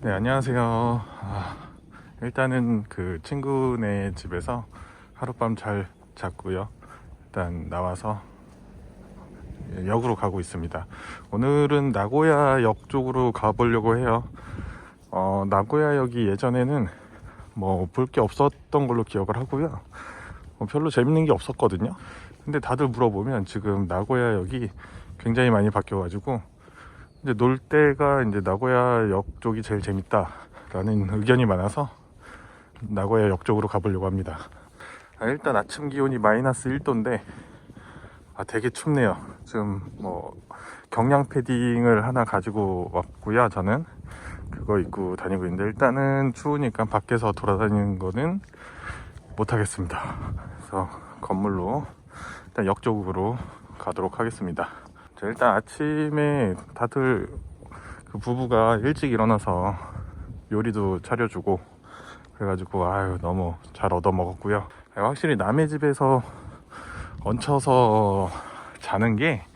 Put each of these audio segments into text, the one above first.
네, 안녕하세요. 아, 일단은 그 친구네 집에서 하룻밤 잘 잤고요. 일단 나와서 역으로 가고 있습니다. 오늘은 나고야 역 쪽으로 가보려고 해요. 어, 나고야 역이 예전에는 뭐 볼 게 없었던 걸로 기억을 하고요. 어, 별로 재밌는 게 없었거든요. 근데 다들 물어보면 지금 나고야 역이 굉장히 많이 바뀌어 가지고 이제 놀 때가 이제 나고야 역 쪽이 제일 재밌다라는 의견이 많아서 나고야 역 쪽으로 가보려고 합니다. 아, 일단 아침 기온이 마이너스 1도인데 아, 되게 춥네요. 지금 뭐 경량 패딩을 하나 가지고 왔고요. 저는 그거 입고 다니고 있는데 일단은 추우니까 밖에서 돌아다니는 거는 못 하겠습니다. 그래서 건물로 일단 역 쪽으로 가도록 하겠습니다. 자, 일단 아침에 다들 그 부부가 일찍 일어나서 요리도 차려주고 그래가지고 아유 너무 잘 얻어 먹었고요. 확실히 남의 집에서 얹혀서 자는 게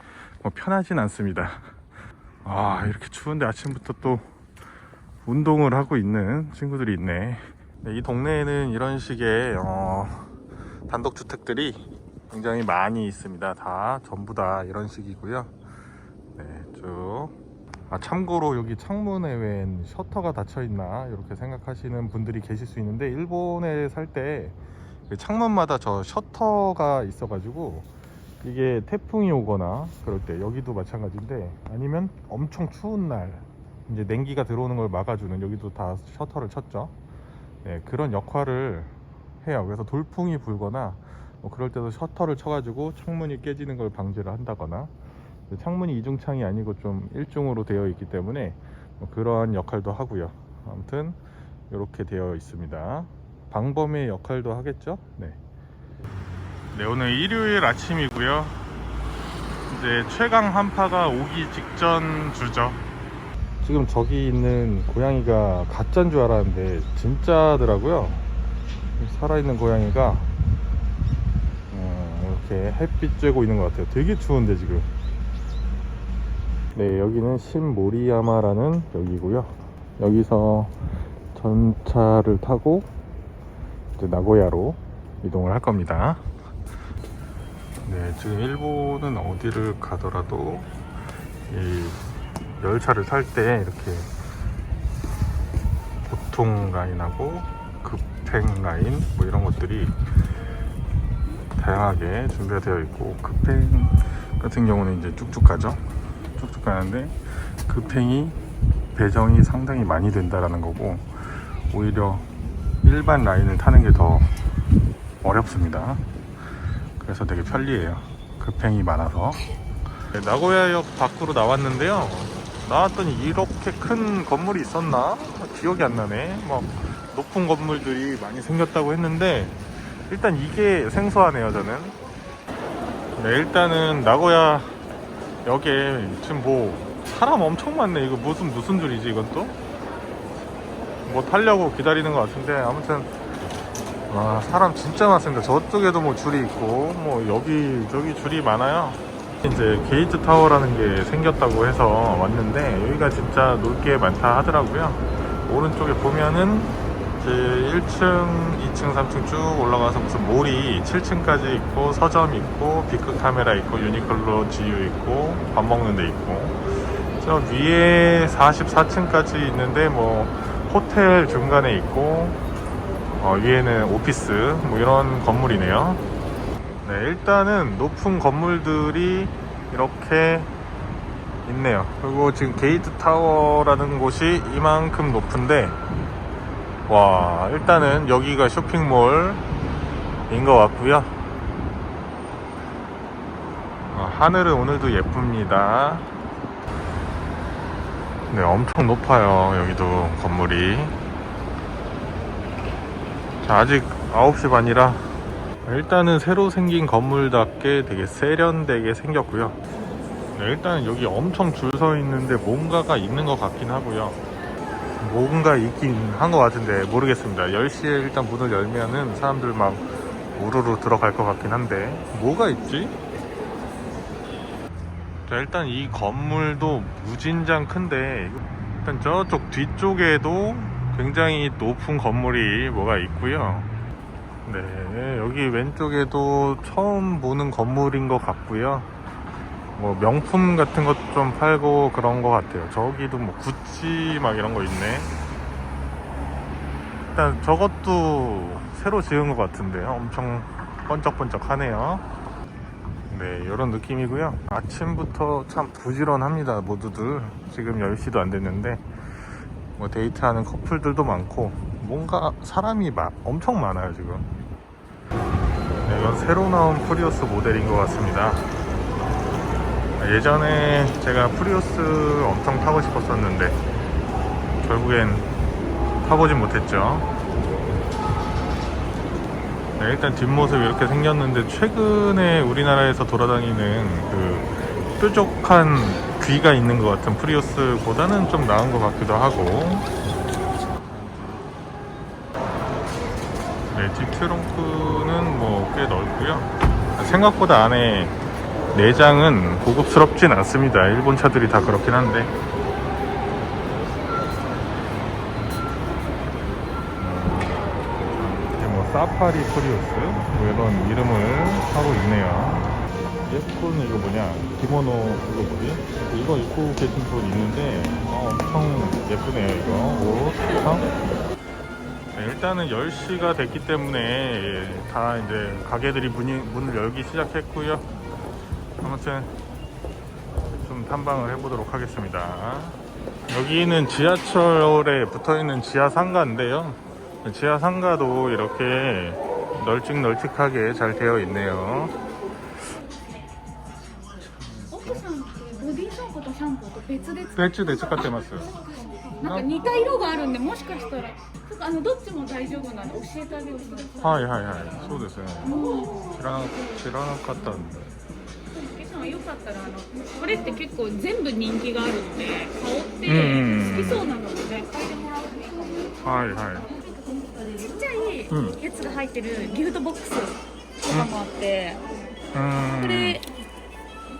뭐 편하진 않습니다. 아 이렇게 추운데 아침부터 또 운동을 하고 있는 친구들이 있네. 네, 이 동네에는 이런 식의 어, 단독주택들이 굉장히 많이 있습니다. 다 전부 다 이런 식이고요. 네, 쭉. 아, 참고로 여기 창문에 웬 셔터가 닫혀 있나 이렇게 생각하시는 분들이 계실 수 있는데 일본에 살 때 창문마다 저 셔터가 있어가지고 이게 태풍이 오거나 그럴 때 여기도 마찬가지인데 아니면 엄청 추운 날 이제 냉기가 들어오는 걸 막아주는 여기도 다 셔터를 쳤죠. 네, 그런 역할을 해요. 그래서 돌풍이 불거나 뭐 그럴 때도 셔터를 쳐가지고 창문이 깨지는 걸 방지를 한다거나 창문이 이중창이 아니고 좀 일중으로 되어 있기 때문에 뭐 그러한 역할도 하고요. 아무튼 이렇게 되어 있습니다. 방범의 역할도 하겠죠? 네. 네, 오늘 일요일 아침이고요. 이제 최강 한파가 오기 직전 주죠. 지금 저기 있는 고양이가 가짜인 줄 알았는데 진짜더라고요. 살아있는 고양이가 어, 이렇게 햇빛 쬐고 있는 것 같아요. 되게 추운데 지금. 네, 여기는 신모리야마라는 역이고요. 여기서 전차를 타고 이제 나고야로 이동을 할 겁니다. 네, 지금 일본은 어디를 가더라도 이 열차를 탈 때 이렇게 보통 라인하고 급행 라인 뭐 이런 것들이 다양하게 준비가 되어 있고 급행 같은 경우는 이제 쭉쭉 가죠. 쭉쭉 가는데 급행이 배정이 상당히 많이 된다라는 거고 오히려 일반 라인을 타는 게 더 어렵습니다. 그래서 되게 편리해요. 급행이 많아서. 네, 나고야역 밖으로 나왔는데요. 나왔더니 이렇게 큰 건물이 있었나? 기억이 안 나네. 막 높은 건물들이 많이 생겼다고 했는데 일단 이게 생소하네요, 저는. 네, 일단은 나고야 역에 지금 뭐 사람 엄청 많네. 이거 무슨 무슨 줄이지 이건 또? 뭐 타려고 기다리는 것 같은데 아무튼 와 사람 진짜 많습니다. 저쪽에도 뭐 줄이 있고 뭐 여기 저기 줄이 많아요. 이제 게이트 타워라는 게 생겼다고 해서 왔는데 여기가 진짜 놀 게 많다 하더라고요. 오른쪽에 보면은 이제 1층, 2층, 3층 쭉 올라가서 무슨 몰이 7층까지 있고 서점 있고 비크 카메라 있고 유니클로 GU 있고 밥 먹는 데 있고 저 위에 44층까지 있는데 뭐 호텔 중간에 있고 어, 위에는 오피스 뭐 이런 건물이네요. 네, 일단은 높은 건물들이 이렇게 있네요. 그리고 지금 게이트 타워라는 곳이 이만큼 높은데 와 일단은 여기가 쇼핑몰인 것 같고요. 어, 하늘은 오늘도 예쁩니다. 네, 엄청 높아요. 여기도 건물이. 자, 아직 9시 반이라 일단은 새로 생긴 건물답게 되게 세련되게 생겼고요. 네, 일단은 여기 엄청 줄 서 있는데 뭔가가 있는 것 같긴 하고요. 뭔가 있긴 한 것 같은데 모르겠습니다. 10시에 일단 문을 열면은 사람들 막 우르르 들어갈 것 같긴 한데 뭐가 있지? 자, 일단 이 건물도 무진장 큰데 일단 저쪽 뒤쪽에도 굉장히 높은 건물이 뭐가 있고요. 네, 여기 왼쪽에도 처음 보는 건물인 것 같고요. 뭐 명품 같은 것 좀 팔고 그런 것 같아요. 저기도 뭐 구찌 막 이런 거 있네. 일단 저것도 새로 지은 것 같은데요. 엄청 번쩍번쩍 하네요. 네, 이런 느낌이고요. 아침부터 참 부지런합니다, 모두들. 지금 10시도 안 됐는데, 뭐 데이트하는 커플들도 많고, 뭔가 사람이 막 엄청 많아요, 지금. 네, 이건 새로 나온 프리우스 모델인 것 같습니다. 예전에 제가 프리우스 엄청 타고 싶었었는데, 결국엔 타보진 못했죠. 네, 일단 뒷모습이 이렇게 생겼는데 최근에 우리나라에서 돌아다니는 그 뾰족한 귀가 있는 것 같은 프리우스보다는 좀 나은 것 같기도 하고 네, 뒷 트렁크는 뭐 꽤 넓고요 생각보다 안에 내장은 고급스럽진 않습니다 일본 차들이 다 그렇긴 한데 이게 뭐 사파리 프리우스 뭐 이런 이름을 하고 있네요. 예쁜 이거 뭐냐 기모노 이거 뭐지? 이거 입고 계신 분 있는데 어, 엄청 예쁘네요 이거 옷 참. 네, 일단은 10시가 됐기 때문에 예, 다 이제 가게들이 문이, 문을 열기 시작했고요. 아무튼 좀 탐방을 해보도록 하겠습니다. 여기는 지하철에 붙어있는 지하 상가인데요. 지하 상가도 이렇게 널찍널찍하게 잘 되어 있네요. 奥さんってボディシャンプーとシャンプーと別で使う 배추 대체買ってますなんか似た色があるんでもしかしたらちょっとあのどっちも大丈夫なんで教えてあげようと思ってはいはいはいそうですねうん知らな知らなかったんで ケさんよかったらあのこれって結構全部人気があるので顔って好きそうなので嗅いでもらうといいかも。はいはい。ちっちゃうん。いやつが入ってるギフトボックスとかもあって、これ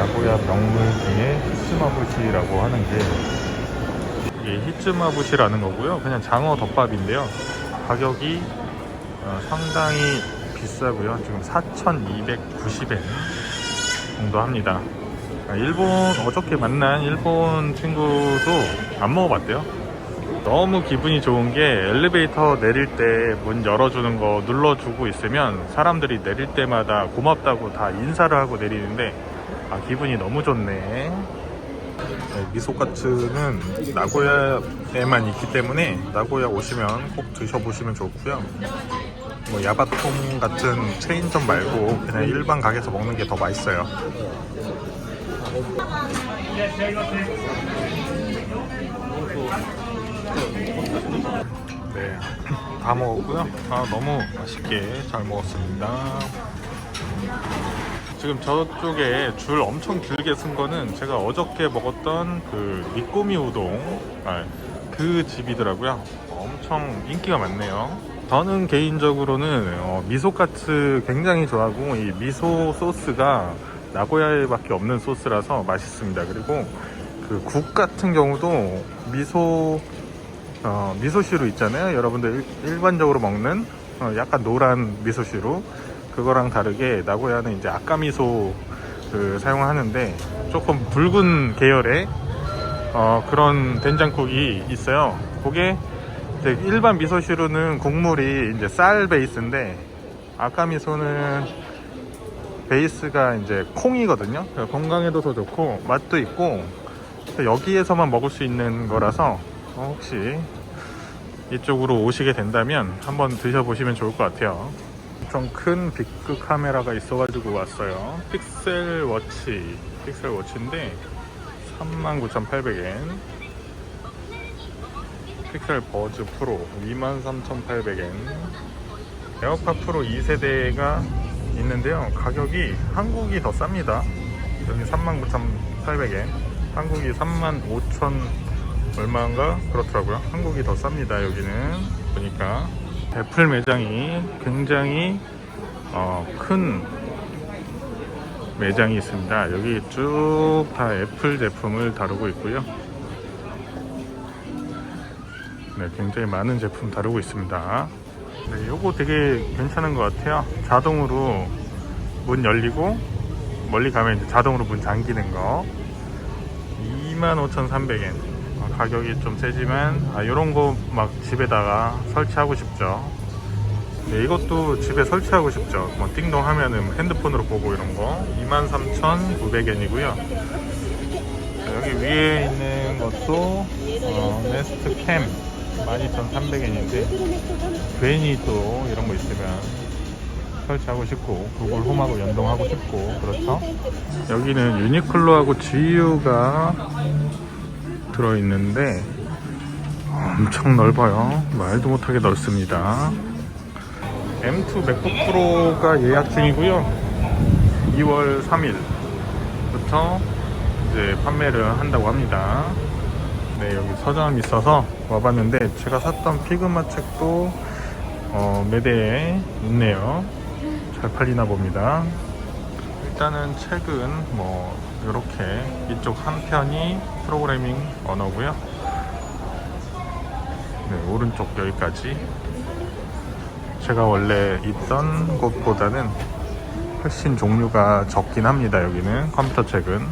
나고야 명물 중에 히츠마부시라고 하는 게 이게 히츠마부시라는 거고요. 그냥 장어 덮밥인데요. 가격이 어, 상당히 비싸고요. 지금 4,290엔 정도 합니다. 아, 일본 어저께 만난 일본 친구도 안 먹어봤대요. 너무 기분이 좋은 게 엘리베이터 내릴 때 문 열어주는 거 눌러주고 있으면 사람들이 내릴 때마다 고맙다고 다 인사를 하고 내리는데 아 기분이 너무 좋네 네, 미소카츠는 나고야에만 있기 때문에 나고야 오시면 꼭 드셔보시면 좋고요 뭐 야바통 같은 체인점 말고 그냥 일반 가게에서 먹는 게 더 맛있어요 네, 다 먹었고요. 아, 너무 맛있게 잘 먹었습니다. 지금 저쪽에 줄 엄청 길게 쓴 거는 제가 어저께 먹었던 그 미꼬미 우동 아, 그 집이더라고요. 엄청 인기가 많네요. 저는 개인적으로는 어, 미소카츠 굉장히 좋아하고 이 미소 소스가 나고야에밖에 없는 소스라서 맛있습니다. 그리고 그 국 같은 경우도 미소 어, 미소시루 있잖아요. 여러분들 일, 일반적으로 먹는 어, 약간 노란 미소시루 그거랑 다르게 나고야는 이제 아까미소 그 사용하는데 조금 붉은 계열의 어, 그런 된장국이 있어요. 그게 일반 미소시루는 국물이 이제 쌀 베이스인데 아까미소는 베이스가 이제 콩이거든요. 건강에도 더 좋고 맛도 있고 여기에서만 먹을 수 있는 거라서 어, 혹시 이쪽으로 오시게 된다면 한번 드셔보시면 좋을 것 같아요. 엄청 큰 빅그 카메라가 있어가지고 왔어요. 픽셀 워치, 픽셀 워치인데 39,800엔. 픽셀 버즈 프로 23,800엔. 에어팟 프로 2세대가 있는데요. 가격이 한국이 더 쌉니다. 여기 39,800엔. 한국이 35,000 얼마인가? 그렇더라고요. 한국이 더 쌉니다 여기는. 보니까 애플 매장이 굉장히 어, 큰 매장이 있습니다 여기 쭉 다 애플 제품을 다루고 있고요 네, 굉장히 많은 제품 다루고 있습니다. 네, 요거 되게 괜찮은 것 같아요. 자동으로 문 열리고 멀리 가면 이제 자동으로 문 잠기는 거. 25,300엔. 어, 가격이 좀 세지만 아, 요런 거 막 집에다가 설치하고 싶죠. 네, 이것도 집에 설치하고 싶죠. 뭐 띵동 하면은 핸드폰으로 보고 이런 거. 23,900엔이고요. 여기 위에 있는 것도 어, 네스트 캠 12,300엔인데 괜히 또 이런 거 있으면 설치하고 싶고 구글 홈하고 연동하고 싶고 그렇죠 여기는 유니클로하고 GU가 들어있는데 엄청 넓어요 말도 못하게 넓습니다 M2 맥북 프로가 예약 중이고요 2월 3일부터 이제 판매를 한다고 합니다 네, 여기 서점이 있어서 와봤는데 제가 샀던 피그마 책도 어, 매대에 있네요. 잘 팔리나 봅니다. 일단은 책은 뭐 이렇게 이쪽 한 편이 프로그래밍 언어고요. 네, 오른쪽 여기까지 제가 원래 있던 곳보다는 훨씬 종류가 적긴 합니다. 여기는 컴퓨터 책은.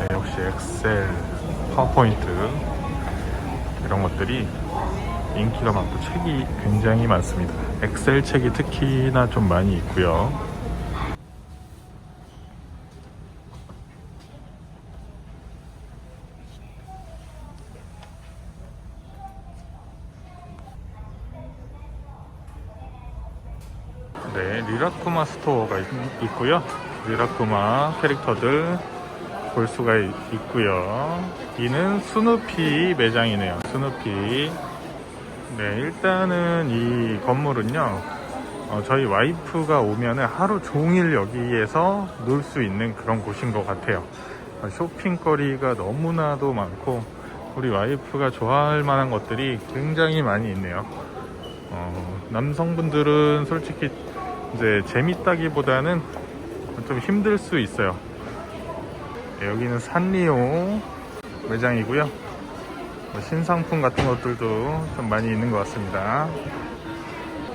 네, 역시 엑셀, 파워포인트 이런 것들이 인기가 많고 책이 굉장히 많습니다. 엑셀 책이 특히나 좀 많이 있고요. 네, 리라쿠마 스토어가 있, 고요 리라쿠마 캐릭터들 볼 수가 있, 있고요. 이는 스누피 매장이네요. 스누피. 네, 일단은 이 건물은요. 어, 저희 와이프가 오면은 하루 종일 여기에서 놀 수 있는 그런 곳인 것 같아요. 어, 쇼핑거리가 너무나도 많고 우리 와이프가 좋아할 만한 것들이 굉장히 많이 있네요. 어, 남성분들은 솔직히 이제 재밌다기보다는 좀 힘들 수 있어요. 네, 여기는 산리오 매장이고요. 뭐 신상품 같은 것들도 좀 많이 있는 것 같습니다.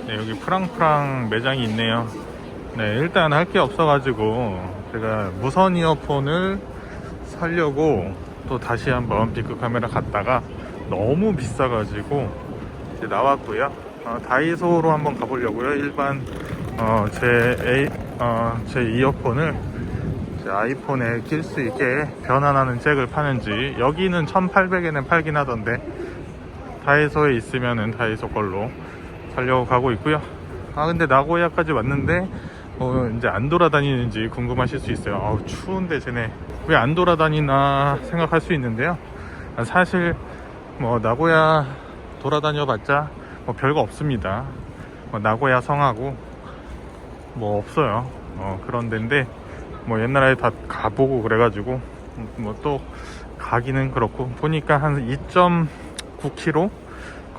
네, 여기 프랑프랑 매장이 있네요. 네, 일단 할 게 없어 가지고 제가 무선 이어폰을 사려고 또 다시 한번 빅크 카메라 갔다가 너무 비싸 가지고 이제 나왔고요. 어, 다이소로 한번 가보려고요. 일반 어, 제, 에이, 어, 제 이어폰을 제 아이폰에 낄 수 있게 변환하는 잭을 파는지 여기는 1800엔에 팔긴 하던데 다이소에 있으면은 다이소 걸로 살려고 가고 있고요. 아 근데 나고야까지 왔는데 어, 이제 안 돌아다니는지 궁금하실 수 있어요. 아우 추운데 쟤네. 왜 안 돌아다니나 생각할 수 있는데요. 아, 사실 뭐 나고야 돌아다녀 봤자 뭐 별거 없습니다. 뭐 나고야 성하고 뭐 없어요 어, 그런 데인데 뭐 옛날에 다 가보고 그래가지고 뭐 또 가기는 그렇고 보니까 한 2.9km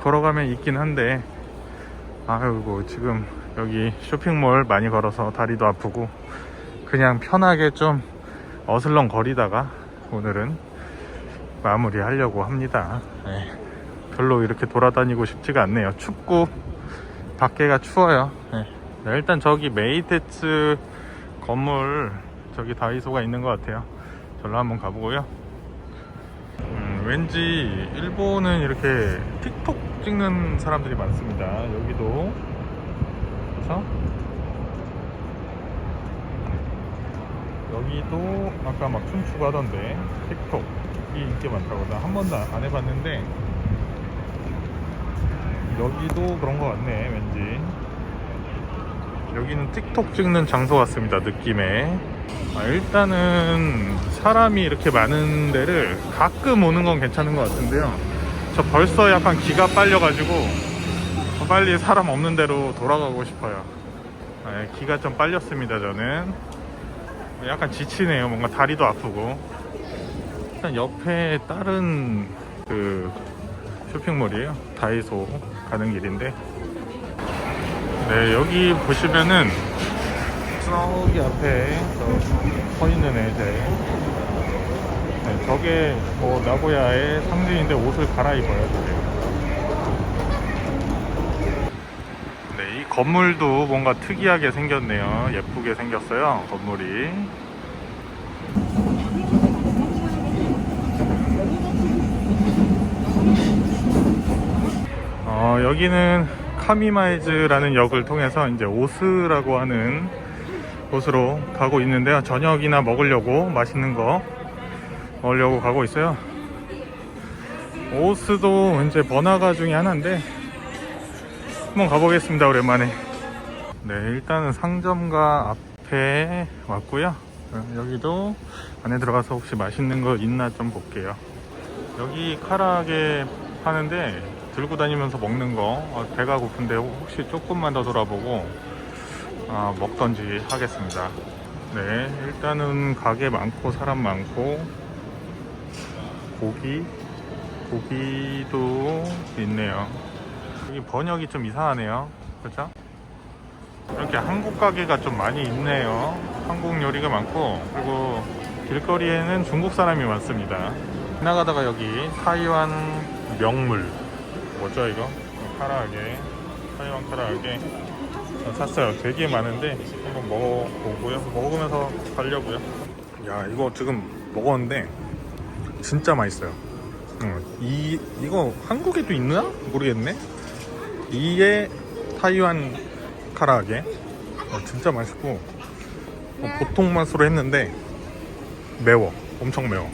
걸어가면 있긴 한데 아이고 지금 여기 쇼핑몰 많이 걸어서 다리도 아프고 그냥 편하게 좀 어슬렁 거리다가 오늘은 마무리 하려고 합니다 네. 별로 이렇게 돌아다니고 싶지가 않네요 춥고 밖에가 추워요 네. 네, 일단 저기 메이테츠 건물 저기 다이소가 있는 것 같아요. 절로 한번 가보고요. 음, 왠지 일본은 이렇게 틱톡 찍는 사람들이 많습니다. 여기도 그쵸? 여기도 아까 막 춤추고 하던데 틱톡이 인기 많다고 나 한 번도 안 해봤는데 여기도 그런 것 같네 왠지 여기는 틱톡 찍는 장소 같습니다 느낌에 아, 일단은 사람이 이렇게 많은 데를 가끔 오는 건 괜찮은 것 같은데요. 저 벌써 약간 기가 빨려가지고 빨리 사람 없는 데로 돌아가고 싶어요. 아, 기가 좀 빨렸습니다, 저는. 약간 지치네요. 뭔가 다리도 아프고. 일단 옆에 다른 그 쇼핑몰이에서 다이소 가는 길인데. 네, 여기 보시면은 저기 앞에 저서 있는 애들. 네, 저게 뭐 나고야의 상징인데 옷을 갈아입어요, 저게. 네, 이 건물도 뭔가 특이하게 생겼네요. 예쁘게 생겼어요, 건물이. 어, 여기는 카미마이즈라는 역을 통해서 이제 오스라고 하는 곳으로 가고 있는데요. 저녁이나 먹으려고 맛있는 거 먹으려고 가고 있어요. 오스도 이제 번화가 중에 하나인데 한번 가보겠습니다. 오랜만에. 네, 일단은 상점가 앞에 왔고요. 어, 여기도 안에 들어가서 혹시 맛있는 거 있나 좀 볼게요. 여기 카라게 파는데 들고 다니면서 먹는 거 어, 배가 고픈데 혹시 조금만 더 돌아보고 아, 먹던지 하겠습니다. 네, 일단은 가게 많고 사람 많고 고기 고기도 있네요. 여기 번역이 좀 이상하네요. 그렇죠? 이렇게 한국 가게가 좀 많이 있네요. 한국 요리가 많고 그리고 길거리에는 중국 사람이 많습니다. 지나가다가 여기 타이완 명물 뭐죠 이거? 카라하게 타이완 카라하게 샀어요. 되게 많은데 한번 먹어보고요. 먹으면서 가려고요. 야 이거 지금 먹었는데 진짜 맛있어요. 응, 이 이거 한국에도 있나 모르겠네. 이게 타이완 카라하게 어, 진짜 맛있고 어, 보통 맛으로 했는데 매워. 엄청 매워.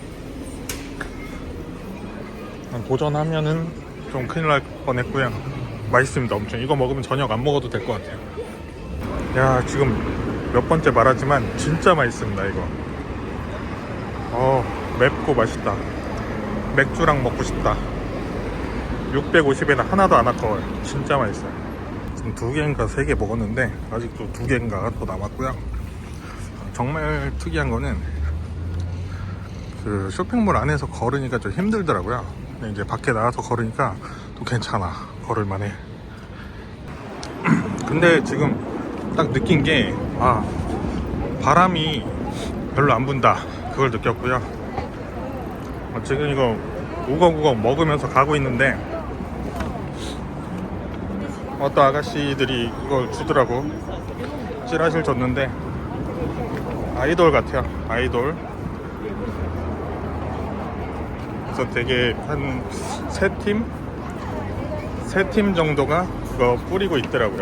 도전하면은 좀 큰일 날 뻔했고요. 맛있습니다. 엄청 이거 먹으면 저녁 안 먹어도 될 것 같아요. 야 지금 몇 번째 말하지만 진짜 맛있습니다 이거. 어 맵고 맛있다. 맥주랑 먹고 싶다. 650엔 하나도 안 아까워요. 진짜 맛있어요. 지금 두 개인가 세 개 먹었는데 아직도 두 개인가 또 남았고요. 정말 특이한 거는 그 쇼핑몰 안에서 걸으니까 좀 힘들더라고요. 근데 이제 밖에 나가서 걸으니까 또 괜찮아. 걸을만해. 근데 지금 딱 느낀 게, 아, 바람이 별로 안 분다. 그걸 느꼈고요. 어, 지금 이거 우걱우걱 먹으면서 가고 있는데, 어떤 아가씨들이 이걸 주더라고. 찌라시를 줬는데, 아이돌 같아요. 아이돌. 그래서 되게 한 세 팀? 세 팀 정도가 그거 뿌리고 있더라고요.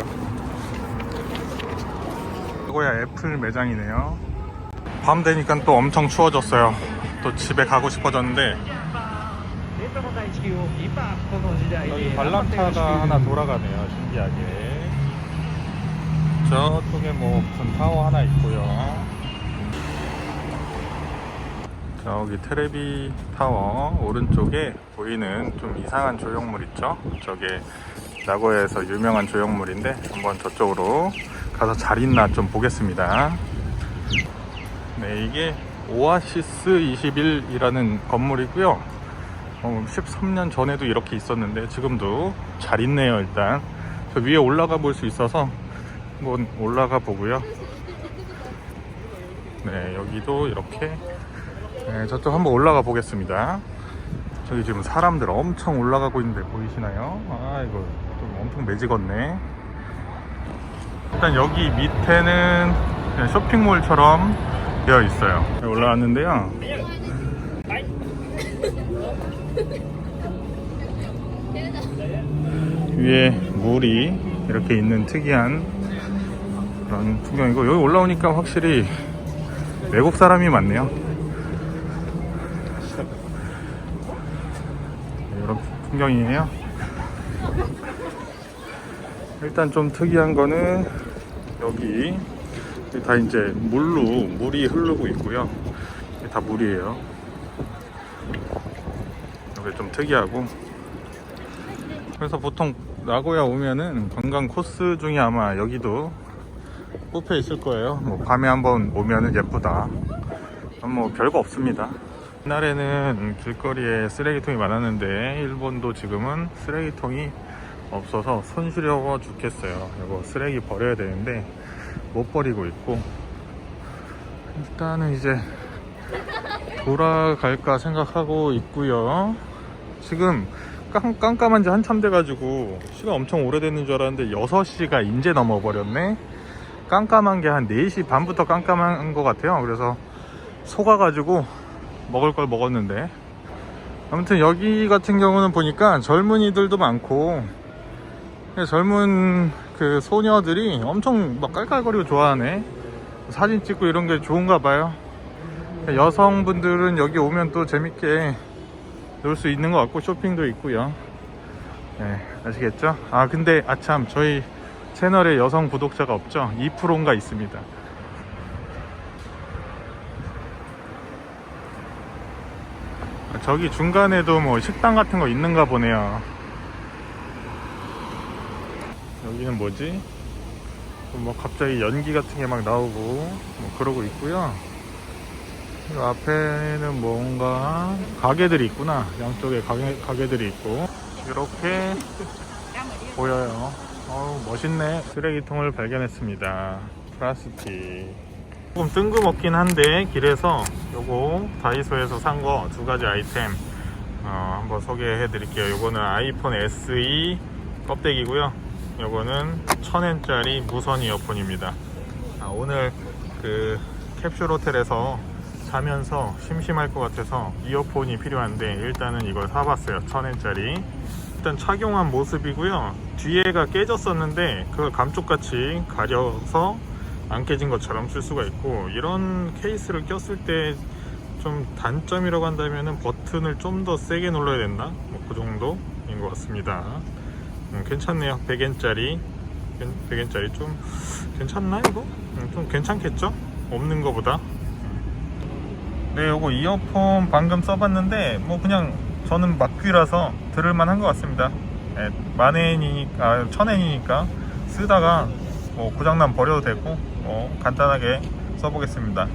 이거야 애플 매장이네요. 밤 되니까 또 엄청 추워졌어요. 또 집에 가고 싶어졌는데 여기 관람차가 하나 돌아가네요. 신기하게. 저쪽에 뭐큰 타워 하나 있고요. 저기 테레비 타워 오른쪽에 보이는 좀 이상한 조형물 있죠? 저게 나고야에서 유명한 조형물인데 한번 저쪽으로 가서 잘 있나 좀 보겠습니다. 네, 이게 오아시스 21이라는 건물이고요. 어, 13년 전에도 이렇게 있었는데 지금도 잘 있네요 일단 저 위에 올라가 볼 수 있어서 한번 올라가 보고요 네 여기도 이렇게 네, 저쪽 한번 올라가 보겠습니다. 저기 지금 사람들 엄청 올라가고 있는데 보이시나요? 아 이거 좀 엄청 매지겠네. 일단 여기 밑에는 쇼핑몰처럼 되어 있어요. 네, 올라왔는데요. 위에 물이 이렇게 있는 특이한 그런 풍경이고 여기 올라오니까 확실히 외국 사람이 많네요 이런 풍경이에요 일단 좀 특이한 거는 여기 다 이제 물로 물이 흐르고 있고요. 다 물이에요. 이게 좀 특이하고. 그래서 보통 나고야 오면은 관광 코스 중에 아마 여기도 뽑혀 있을 거예요. 뭐 밤에 한번 오면은 예쁘다. 뭐 별거 없습니다. 옛날에는 길거리에 쓰레기통이 많았는데 일본도 지금은 쓰레기통이 없어서 손시려워 죽겠어요. 이거 쓰레기 버려야 되는데 못 버리고 있고 일단은 이제 돌아갈까 생각하고 있고요. 지금 깜, 깜깜한 지 한참 돼가지고 시간 엄청 오래됐는 줄 알았는데 6시가 이제 넘어버렸네. 깜깜한 게 한 4시 반부터 깜깜한 것 같아요. 그래서 속아가지고 먹을 걸 먹었는데. 아무튼 여기 같은 경우는 보니까 젊은이들도 많고 젊은 그 소녀들이 엄청 막 깔깔거리고 좋아하네. 사진 찍고 이런 게 좋은가 봐요. 여성분들은 여기 오면 또 재밌게 놀 수 있는 것 같고 쇼핑도 있고요. 네, 아시겠죠? 아 근데 아참 저희 채널에 여성 구독자가 없죠? 2%인가 있습니다 저기 중간에도 뭐 식당 같은 거 있는가 보네요. 여기는 뭐지? 뭐 갑자기 연기 같은 게 막 나오고 뭐 그러고 있고요. 이 앞에는 뭔가 가게들이 있구나. 양쪽에 가게, 가게들이 있고 이렇게 보여요. 어우 멋있네. 쓰레기통을 발견했습니다. 플라스틱. 조금 뜬금없긴 한데 길에서 요거 다이소에서 산 거 두 가지 아이템 어, 한번 소개해 드릴게요. 요거는 아이폰 SE 껍데기고요. 요거는 1000엔짜리 무선 이어폰입니다. 아, 오늘 그 캡슐 호텔에서 자면서 심심할 것 같아서 이어폰이 필요한데 일단은 이걸 사봤어요. 1000엔짜리. 일단 착용한 모습이고요. 뒤에가 깨졌었는데 그걸 감쪽같이 가려서 안 깨진 것처럼 쓸 수가 있고 이런 케이스를 꼈을 때 좀 단점이라고 한다면 버튼을 좀 더 세게 눌러야 된다? 뭐 그 정도인 것 같습니다. 음, 괜찮네요. 100엔짜리. 100엔짜리 좀 괜찮나 이거? 음, 좀 괜찮겠죠? 없는 거보다. 네 요거 이어폰 방금 써봤는데 뭐 그냥 저는 막귀라서 들을만 한 것 같습니다. 네, 만엔이니까 아, 천엔이니까 쓰다가 뭐 고장나면 버려도 되고 뭐 간단하게 써보겠습니다